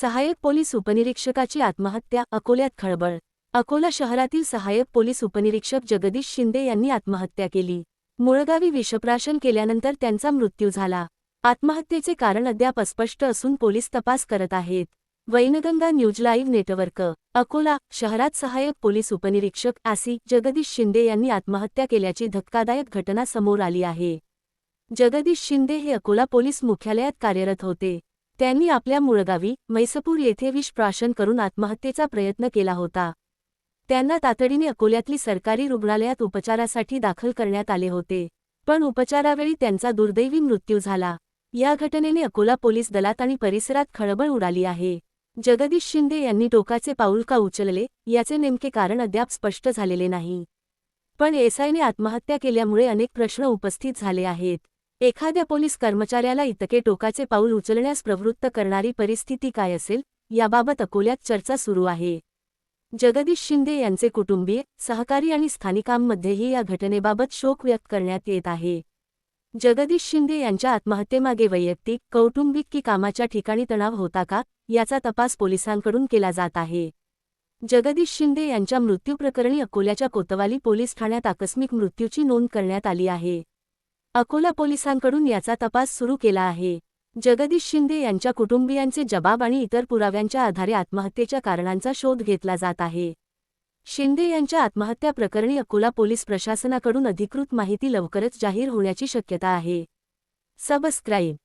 सहाय्यक पोलीस उपनिरीक्षकाची आत्महत्या अकोल्यात खळबळ. अकोला शहरातील सहाय्यक पोलीस उपनिरीक्षक जगदीश शिंदे यांनी आत्महत्या केली. मुळगावी विषप्राशन केल्यानंतर त्यांचा मृत्यू झाला. आत्महत्येचे कारण अद्याप अस्पष्ट असून पोलीस तपास करत आहेत. Wainganga news live network Akola शहरात सहाय्यक पोलीस उपनिरीक्षक आसी जगदीश शिंदे यांनी आत्महत्या केल्याची धक्कादायक घटना समोर आली आहे. जगदीश शिंदे हे अकोला पोलीस मुख्यालयात कार्यरत होते. त्यांनी आपल्या मुळगावी मैसपूर येथे विषप्राशन करून आत्महत्येचा प्रयत्न केला होता. त्यांना तातडीने अकोल्यातली सरकारी रुग्णालयात उपचारासाठी दाखल करण्यात आले होते. पण उपचारावेळी त्यांचा दुर्दैवी मृत्यू झाला. या घटनेने अकोला पोलीस दलात आणि परिसरात खळबळ उडाली आहे. जगदीश शिंदे यांनी टोकाचे पाऊल का उचलले याचे नेमके कारण अद्याप स्पष्ट झालेले नाही. पण एसआयने आत्महत्या केल्यामुळे अनेक प्रश्न उपस्थित झाले आहेत. एखाद्या पोलीस कर्मचाऱ्याला इतके टोकाचे पाऊल उचलण्यास प्रवृत्त करणारी परिस्थिती काय असेल याबाबत अकोल्यात चर्चा सुरू आहे. जगदीश शिंदे यांचे कुटुंबीय सहकारी आणि स्थानिकांमध्येही या घटनेबाबत शोक व्यक्त करण्यात येत आहे. जगदीश शिंदे यांच्या आत्महत्येमागे वैयक्तिक कौटुंबिक की कामाच्या ठिकाणी तणाव होता का याचा तपास पोलिसांकडून केला जात आहे. जगदीश शिंदे यांच्या मृत्यूप्रकरणी अकोल्याच्या कोतवाली पोलीस ठाण्यात आकस्मिक मृत्यूची नोंद करण्यात आली आहे. अकोला पोलिसांकडून याचा तपास सुरू केला आहे. जगदीश शिंदे यांच्या कुटुंबियांचे जबाब आणि इतर पुराव्यांच्या आधारे आत्महत्येच्या कारणांचा शोध घेतला जात आहे. शिंदे यांच्या आत्महत्या प्रकरणी अकोला पोलीस प्रशासनाकडून अधिकृत माहिती लवकरच जाहीर होण्याची शक्यता आहे. सबस्क्राईब